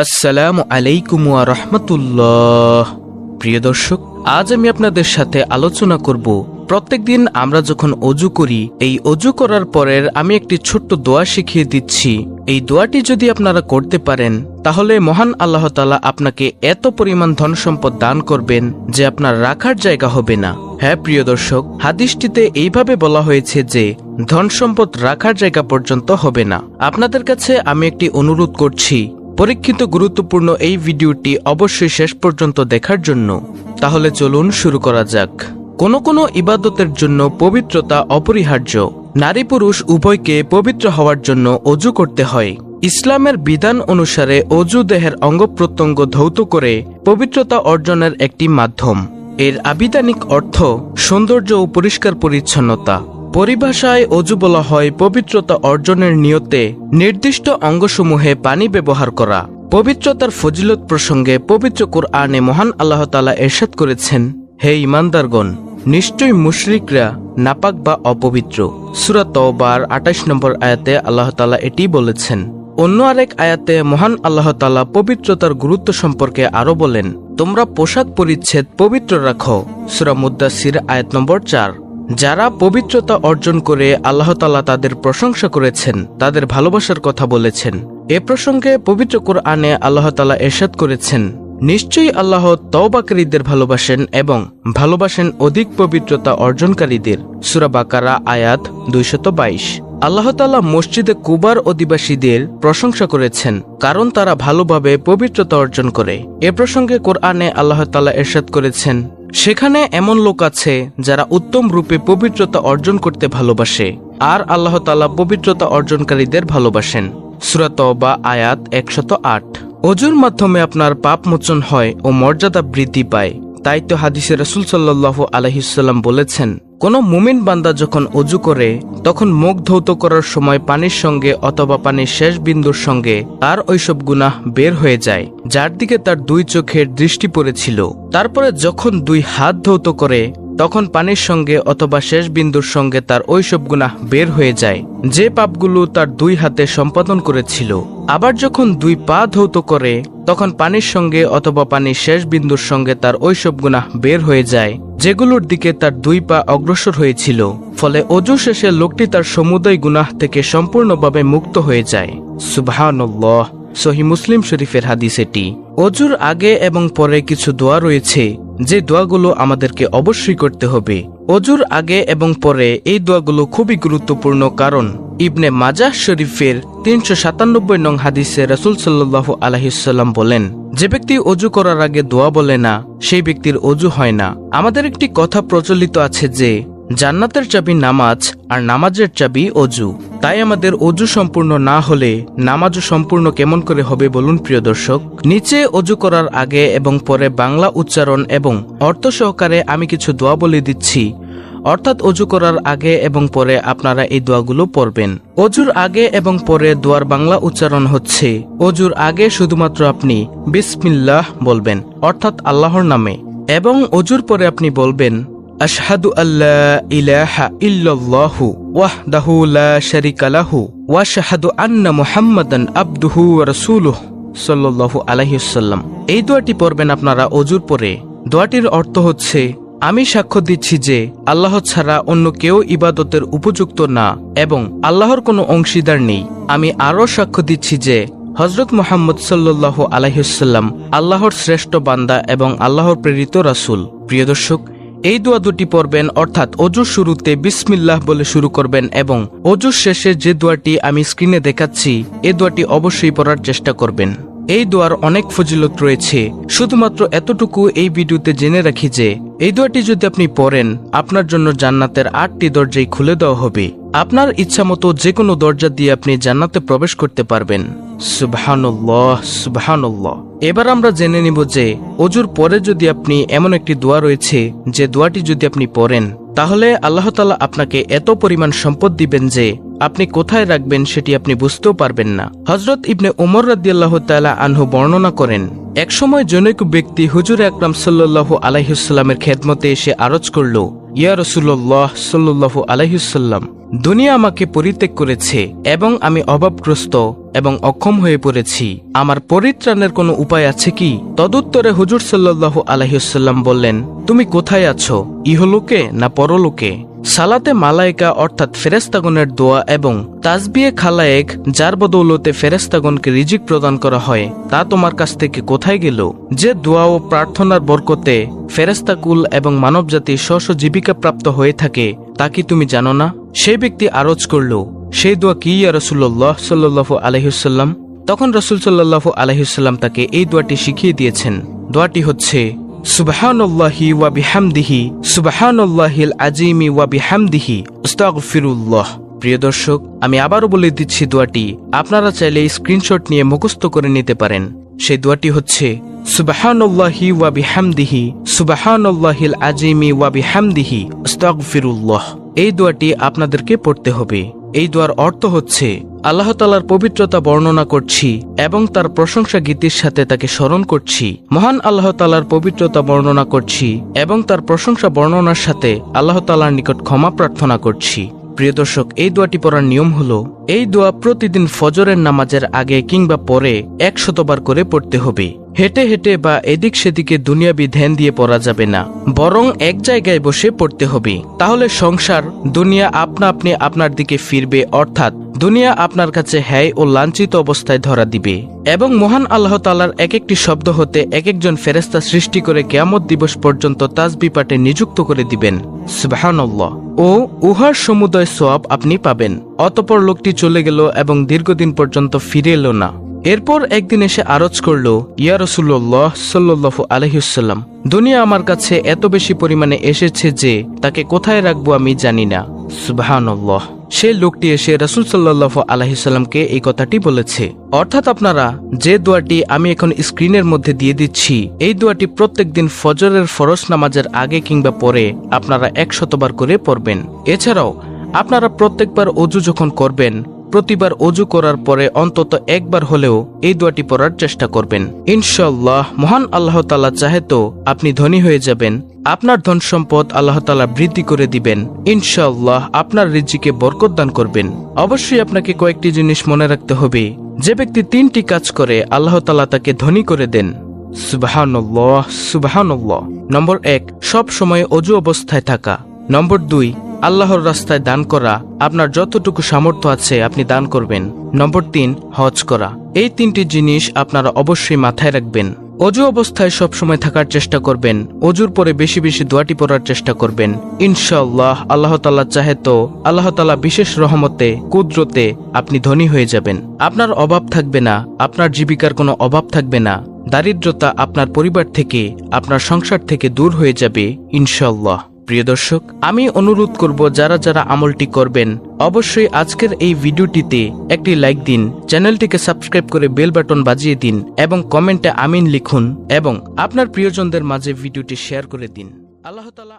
আসসালামু আলাইকুম ওয়া রহমতুল্লাহ। প্রিয় দর্শক, আজ আমি আপনাদের সাথে আলোচনা করব, প্রত্যেকদিন আমরা যখন অজু করি, এই অজু করার পরের আমি একটি ছোট্ট দোয়া শিখিয়ে দিচ্ছি। এই দোয়াটি যদি আপনারা করতে পারেন, তাহলে মহান আল্লাহ তালা আপনাকে এত পরিমাণ ধন সম্পদ দান করবেন যে আপনার রাখার জায়গা হবে না। হ্যাঁ প্রিয় দর্শক, হাদিসটিতে এইভাবে বলা হয়েছে যে, ধন সম্পদ রাখার জায়গা পর্যন্ত হবে না। আপনাদের কাছে আমি একটি অনুরোধ করছি পরীক্ষিত গুরুত্বপূর্ণ এই ভিডিওটি অবশ্যই শেষ পর্যন্ত দেখার জন্য। তাহলে চলুন শুরু করা যাক। কোনো কোনো ইবাদতের জন্য পবিত্রতা অপরিহার্য। নারী পুরুষ উভয়কে পবিত্র হওয়ার জন্য অজু করতে হয়। ইসলামের বিধান অনুসারে অজু দেহের অঙ্গ প্রত্যঙ্গ ধৌত করে পবিত্রতা অর্জনের একটি মাধ্যম। এর আবিধানিক অর্থ সৌন্দর্য ও পরিষ্কার পরিচ্ছন্নতা। পরিভাষায় অজু বলা হয় পবিত্রতা অর্জনের নিয়তে নির্দিষ্ট অঙ্গসমূহে পানি ব্যবহার করা। পবিত্রতার ফজিলত প্রসঙ্গে পবিত্র কোরআনে মহান আল্লাহ তালা এরশাদ করেছেন, হে ইমানদারগণ নিশ্চয়ই মুশরিকরা নাপাক বা অপবিত্র। সুরাত তওবার আঠাশ নম্বর আয়াতে আল্লাহ তালা এটি বলেছেন, অন্য আরেক আয়াতে মহান আল্লাহ তালা পবিত্রতার গুরুত্ব সম্পর্কে আরও বলেন, তোমরা পোশাক পরিচ্ছেদ পবিত্র রাখো। সুরা মুদাসির আয়াত নম্বর চার। যারা পবিত্রতা অর্জন করে আল্লাহ তালা তাদের প্রশংসা করেছেন, তাদের ভালোবাসার কথা বলেছেন। এ প্রসঙ্গে পবিত্র কোরআনে আল্লাহ তালা এরশাদ করেছেন, নিশ্চয়ই আল্লাহ তওবাকারীদের ভালোবাসেন এবং ভালোবাসেন অধিক পবিত্রতা অর্জনকারীদের। সুরা বাকারা, আয়াত দুইশত বাইশ। আল্লাহ তালা মসজিদে কুবার অধিবাসীদের প্রশংসা করেছেন, কারণ তারা ভালোভাবে পবিত্রতা অর্জন করে। এ প্রসঙ্গে কোরআনে আল্লাহ তালা এরশাদ করেছেন সেখানে এমন লোক আছে যারা উত্তম রূপে পবিত্রতা অর্জন করতে ভালোবাসে, আর আল্লাহ তালা পবিত্রতা অর্জনকারীদের ভালোবাসেন। সুরাত বা আয়াত একশত আট। অজুর মাধ্যমে আপনার পাপ মোচন হয় ও মর্যাদা বৃদ্ধি পায়। তাই তো হাদিসে রসুল সাল্লাহ আলহিসাল্লাম বলেছেন, কোনো মুমিন বান্দা যখন অজু করে, তখন মুখ ধৌত করার সময় পানির সঙ্গে অথবা পানির শেষ বিন্দুর সঙ্গে তার ওইসব গুনাহ বের হয়ে যায়, যার দিকে তার দুই চোখের দৃষ্টি পড়েছিল। তারপরে যখন দুই হাত ধৌত করে, তখন পানির সঙ্গে অথবা শেষ বিন্দুর সঙ্গে তার ওইসব গুনাহ বের হয়ে যায়, যে পাপগুলো তার দুই হাতে সম্পাদন করেছিল। আবার যখন দুই পা ধৌত করে, তখন পানির সঙ্গে অথবা পানির শেষ বিন্দুর সঙ্গে তার ওইসব গুনাহ বের হয়ে যায়, যেগুলোর দিকে তার দুই পা অগ্রসর হয়েছিল। ফলে অজু শেষে লোকটি তার সমুদয় গুনাহ থেকে সম্পূর্ণভাবে মুক্ত হয়ে যায়। সুবাহান্লাহ সহি মুসলিম শরীফের হাদিস এটি। অজুর আগে এবং পরে কিছু দোয়া রয়েছে, যে দোয়াগুলো আমাদেরকে অবশ্যই করতে হবে। অজুর আগে এবং পরে এই দোয়াগুলো খুবই গুরুত্বপূর্ণ কারণ ইবনে মাজাহ শরীফের তিনশো সাতানব্বই নং হাদিসে রসুল সাল্লাহ আলহিসাল্লাম বলেন, যে ব্যক্তি অজু করার আগে দোয়া বলে না, সেই ব্যক্তির অজু হয় না। আমাদের একটি কথা প্রচলিত আছে যে, জান্নাতের চাবি নামাজ আর নামাজের চাবি অজু। তাই আমাদের অজু সম্পূর্ণ না হলে নামাজও সম্পূর্ণ কেমন করে হবে বলুন প্রিয় দর্শক? নিচে অজু করার আগে এবং পরে বাংলা উচ্চারণ এবং অর্থ সহকারে আমি কিছু দোয়া বলে দিচ্ছি। অর্থাৎ অজু করার আগে এবং পরে আপনারা এই দোয়াগুলো পড়বেন। অজুর আগে এবং পরে দোয়ার বাংলা উচ্চারণ হচ্ছে, অজুর আগে শুধুমাত্র আপনি বিসমিল্লাহ বলবেন অর্থাৎ আল্লাহর নামে। এবং অজুর পরে আপনি বলবেন, আশহাদু আল্লাহ ইলাহা ইল্লাল্লাহু ওয়াহদাহু লা শারিকা লাহু ওয়া শাহাদু আন্না মুহাম্মাদান আবদুহু ওয়া রাসূলুহু সাল্লাল্লাহু আলাইহি ওয়াসাল্লাম। এই দোয়াটি পড়বেন আপনারা অজুর পরে। দোয়াটির অর্থ হচ্ছে আমি সাক্ষ্য দিচ্ছি যে আল্লাহ ছাড়া অন্য কেউ ইবাদতের উপযুক্ত না এবং আল্লাহর কোনো অংশীদার নেই। আমি আরও সাক্ষ্য দিচ্ছি যে হজরত মোহাম্মদ সাল্লাহ আলাইসাল্লাম আল্লাহর শ্রেষ্ঠ বান্দা এবং আল্লাহর প্রেরিত রাসুল। প্রিয় দর্শক, এই দোয়া দুটি পড়বেন, অর্থাৎ অজুর শুরুতে বিসমিল্লাহ বলে শুরু করবেন এবং অজুর শেষে যে দোয়াটি আমি স্ক্রিনে দেখাচ্ছি, এ দোয়াটি অবশ্যই পড়ার চেষ্টা করবেন। এই দোয়ার অনেক ফজিলত রয়েছে, শুধুমাত্র এতটুকু এই ভিডিওতে জেনে রাখি যে, এই দোয়াটি যদি আপনি পড়েন, আপনার জন্য জান্নাতের আটটি দরজাই খুলে দেওয়া হবে। আপনার ইচ্ছা মতো যে কোনো দরজা দিয়ে আপনি জান্নাতে প্রবেশ করতে পারবেন। সুবহানুল্লাহ সুবহানুল্লাহ। এবার আমরা জেনে নিব যে অজুর পরে যদি আপনি এমন একটি দোয়া রয়েছে, যে দোয়াটি যদি আপনি পড়েন তাহলে আল্লাহ তালা আপনাকে এত পরিমাণ সম্পদ দিবেন যে আপনি কোথায় রাখবেন সেটি আপনি বুঝতেও পারবেন না। হজরত ইবনে উমর রাদিয়াল্লাহ তালা আনহু বর্ণনা করেন, একসময় জনৈক ব্যক্তি হুজুর আকরাম সাল্লাল্লাহু আলাইহুসাল্লামের খেদমতে এসে আরজ করল, ইয়া রসুল্লাহ সাল্লাল্লাহু আলাইহুসাল্লাম দুনিয়া আমাকে পরিত্যাগ করেছে এবং আমি অভাবগ্রস্ত এবং অক্ষম হয়ে পড়েছি। আমার পরিত্রাণের কোনো উপায় আছে কি? তদুত্তরে হুজুর সাল্লাল্লাহু আলাইহুসাল্লাম বললেন তুমি কোথায় আছো? ইহলোকে না পরলোকে? সালাতে মালাইকা অর্থাৎ ফেরেস্তাগণের দোয়া এবং তাজবিয়ে খালায়েক, যার বদৌলতে ফেরেস্তাগণকে রিজিক প্রদান করা হয়, তা তোমার কাছ থেকে কোথায় গেল? যে দোয়া ও প্রার্থনার বরকতে ফেরেস্তাকুল এবং মানবজাতি স্ব স্ব জীবিকা প্রাপ্ত হয়ে থাকে, তা কি তুমি জানো না? সেই ব্যক্তি আরজ করল সেই দোয়া কি ইয়া রসুল্লাহ সাল্লু আলহিসাল্লাম তখন রসুল সাল্লাহু আলহিসাল্লাম তাকে এই দোয়াটি শিখিয়ে দিয়েছেন। দোয়াটি হচ্ছে সুবহানাল্লাহি ওয়া বিহামদিহি, সুবহানাল্লাহিল আজিমি ওয়া বিহামদিহি, আস্তাগফিরুল্লাহ। প্রিয় দর্শক, আমি আবারও বলে দিচ্ছি দোয়াটি, আপনারা চাইলে স্ক্রিনশট নিয়ে মুখস্থ করে নিতে পারেন। সেই দোয়াটি হচ্ছে, সুবাহানল্লাহি ওয়া বিহামদিহি, সুবহানাল্লাহিল আজিমি ওয়া বিহামদিহি, আস্তাগফিরুল্লাহ। এই দোয়াটি আপনাদেরকে পড়তে হবে। এই দোয়ার অর্থ হচ্ছে আল্লাহতালার পবিত্রতা বর্ণনা করছি এবং তার প্রশংসা গীতির সাথে তাকে স্মরণ করছি। মহান আল্লাহ তালার পবিত্রতা বর্ণনা করছি এবং তার প্রশংসা বর্ণনার সাথে আল্লাহ তালার নিকট ক্ষমা প্রার্থনা করছি। প্রিয় দর্শক, এই দোয়াটি পড়ার নিয়ম হলো, এই দোয়া প্রতিদিন ফজরের নামাজের আগে কিংবা পরে একশতবার করে পড়তে হবে। হেঁটে হেঁটে বা এদিক সেদিকে দুনিয়াবি ধ্যান দিয়ে পড়া যাবে না। বরং এক জায়গায় বসে পড়তে হবে। তাহলে সংসার, দুনিয়া আপনা আপনি আপনার দিকে ফিরবে, অর্থাৎ দুনিয়া আপনার কাছে হ্যায় ও লাঞ্ছিত অবস্থায় ধরা দিবে। এবং মহান আল্লাহ তালার এক একটি শব্দ হতে এক একজন ফেরেস্তা সৃষ্টি করে কেয়ামত দিবস পর্যন্ত তাজবি পাঠে নিযুক্ত করে দিবেন। সুবাহানল্লাহ। ও উহার সমুদয় সোয়াব আপনি পাবেন। অতপর লোকটি চলে গেল এবং দীর্ঘদিন পর্যন্ত ফিরে এলো না। এরপর একদিন এসে আরজ করল, ইয়া রসুল্লাহ সাল্লাহ আলহিউসাল্লাম দুনিয়া আমার কাছে এত বেশি পরিমাণে এসেছে যে তাকে কোথায় রাখব আমি জানি না। সুবাহানল্লাহ। সে লোকটি এসে রসুল সাল্লাহ আলহিসাল্লামকে এই কথাটি বলেছে। অর্থাৎ আপনারা যে দোয়াটি আমি এখন স্ক্রিনের মধ্যে দিয়ে দিচ্ছি, এই দোয়াটি প্রত্যেক দিন ফজরের ফরজ নামাজের আগে কিংবা পরে আপনারা একশতবার করে পড়বেন। এছাড়াও, আপনারা প্রত্যেকবার অজু যখন করবেন, প্রতিবার অজু করার পরে অন্তত একবার হলেও এই দোয়াটি পড়ার চেষ্টা করবেন। ইনশাল্লাহ মহান আল্লাহ তালা চাহে তো আপনি ধনী হয়ে যাবেন। আপনার ধন সম্পদ আল্লাহ তালা বৃদ্ধি করে দিবেন। ইনশাল্লাহ আপনার রিজিকে বরকত দান করবেন। অবশ্যই আপনাকে কয়েকটি জিনিস মনে রাখতে হবে। যে ব্যক্তি তিনটি কাজ করে, আল্লাহ তালা তাকে ধনী করে দেন। সুবাহান্লাহ সুবাহান্লাহ নম্বর এক, সব সময় অজু অবস্থায় থাকা। নম্বর দুই, আল্লাহর রাস্তায় দান করা। আপনার যতটুকু সামর্থ্য আছে আপনি দান করবেন। নম্বর তিন, হজ করা। এই তিনটি জিনিস আপনারা অবশ্যই মাথায় রাখবেন। অজু অবস্থায় সবসময় থাকার চেষ্টা করবেন। অজুর পরে বেশি বেশি দোয়াটি পড়ার চেষ্টা করবেন। ইনশাল্লাহ আল্লাহ তাল্লাহ চাহে তো, আল্লাহ তালা বিশেষ রহমতে, কুদরতে আপনি ধনী হয়ে যাবেন। আপনার অভাব থাকবে না, আপনার জীবিকার কোনো অভাব থাকবে না। দারিদ্রতা আপনার পরিবার থেকে, আপনার সংসার থেকে দূর হয়ে যাবে, ইনশাআল্লাহ। প্রিয় দর্শক, আমি অনুরোধ করব যারা যারা আমলটি করবেন, অবশ্যই আজকের এই ভিডিওটিতে একটি লাইক দিন, চ্যানেলটিকে সাবস্ক্রাইব করে বেল বাটন বাজিয়ে দিন এবং কমেন্টে আমিন লিখুন এবং আপনার প্রিয়জনদের মাঝে ভিডিওটি শেয়ার করে দিন। আল্লাহ তালা